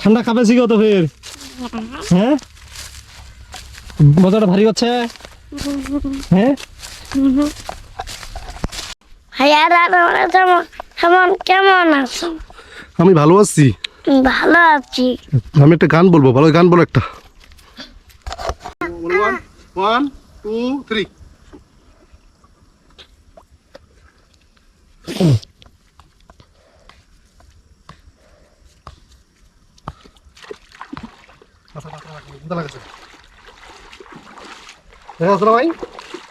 ঠান্ডা খাবে শিখো তো ফের। হ্যাঁ? মজাটা ভারী হচ্ছে? হ্যাঁ? কেমন আছো? আমি ভালো আছি। ভালো আছি। আমি একটা গান বলব ভালো গান বলো একটা। ওয়ান টু থ্রি ভাই?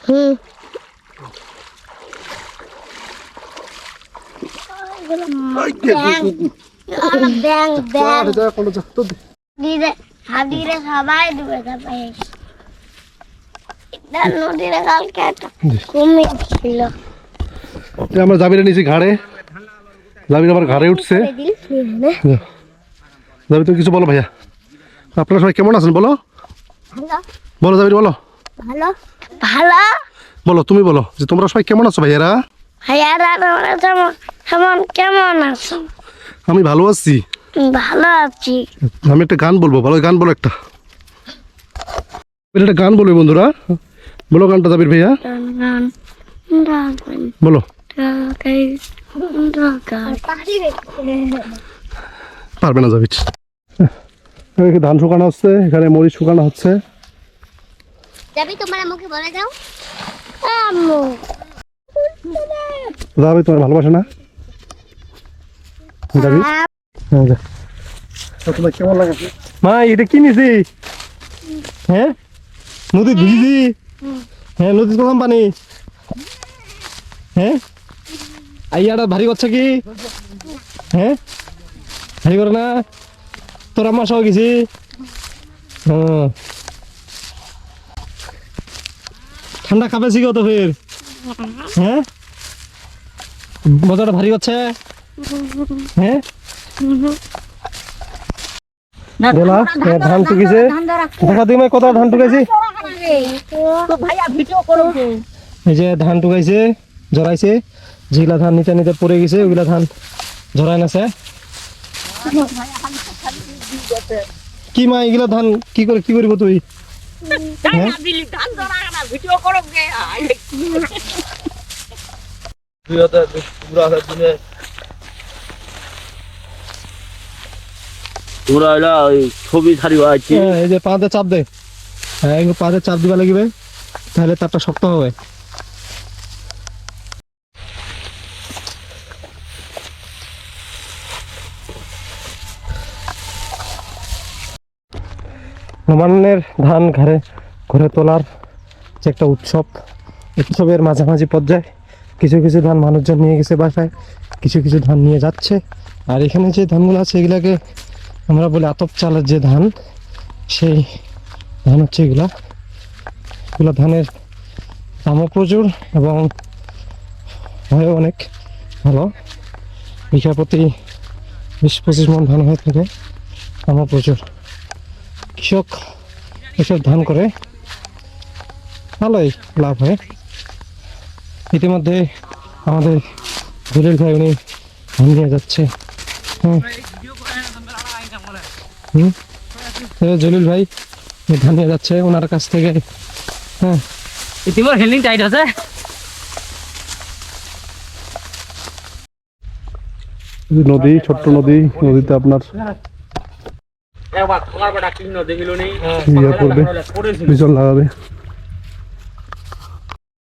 হুম। ব্যাং। ব্যাং নদীরে হাদিরে সবাই ডুবে যাবে। এটা নদীরে কালকে একটা কুমির ছিল। আমরা জাবিরা নিয়েছি ঘাড়ে। জাবির আবার ঘাড়ে উঠছে। জাবির তুমি কিছু বলো ভাইয়া। আপনারা সবাই কেমন আছেন? বলো। বলো জাবির বলো। ভালো? ভালো? বলো তুমি বলো যে তোমরা সবাই কেমন আছো ভাইয়ারা? ভাইয়া কেমন কেমন কেমন আছো? আমি ভালো আছি। ভালো আছি। আমি একটা গান বলব ভালো গান বলো একটা। একটা গান বলবে বন্ধুরা। বলো গানটা জাবির ভাইয়া। বলো। পারবে না জাবির। ধান শুকানো হচ্ছে? এখানে মরিচ শুকানো হচ্ছে। যাবি তোমার আমাকে বলে দাও আম্মু। জাবি তোমার ভালোবাসে না? জাবি হ্যাঁ। তোমার কেমন লাগে? মা এটা কি নিছি? হ্যাঁ? নদী ভিজি হ্যাঁ নদীর প্রথম পানি। হ্যাঁ? আইয়াটা ভারী করছে কি? হ্যাঁ? ভারী করে না। তোর আমার সহ গেছি। হ্যাঁ। ঠান্ডা খাবে শিখো তো ফের। হ্যাঁ? মজাটা ভারী হচ্ছে? হ্যাঁ? বলা ধান টুকিছে দেখা দিই কত ধান টুকাইছি এই যে ধান টুকাইছে জড়াইছে। যেগুলা ধান নিতে নিতে পড়ে গেছে ওইগুলা ধান জড়াই নাছে। কি মা এগুলা ধান কি করে কি করিব তুই? হ্যাঁ? তোমরা ওই ছবি ছাড়িবা আছে হ্যাঁ, এই যে পাতে চাপ দে। হ্যাঁ পাতে চাপ দিবা লাগিবে তাহলে তারটা শক্ত হবে। নবান্নের ধান ঘরে ঘরে তোলার যে একটা উৎসব, উৎসবের মাঝামাঝি পর্যায়ে কিছু কিছু ধান মানুষজন নিয়ে গেছে বাসায়, কিছু কিছু ধান নিয়ে যাচ্ছে। আর এখানে যে ধানগুলো আছে, এগুলাকে আমরা বলি আতপ চালের যে ধান, সেই ধান হচ্ছে এগুলা। এগুলো ধানের দামও প্রচুর এবং হয় অনেক ভালো। বিঘা প্রতি বিশ পঁচিশ মন ধান হয়ে থাকে, দামও প্রচুর। কৃষক এসব ধান করে। ভালোই লাভ হয়। ইতিমধ্যে আমাদের জলিল ভাই উনি ধান নিয়ে যাচ্ছে। হ্যাঁ হুম। জলিল ভাই ধান নিয়ে যাচ্ছে ওনার কাছ থেকে। হ্যাঁ। হেলিং টাইট আছে। নদী ছোট্ট নদী নদীতে আপনার একবার খাবার বেটা কিনো দেখিল নি ইয়ে বিচল লাগাবে।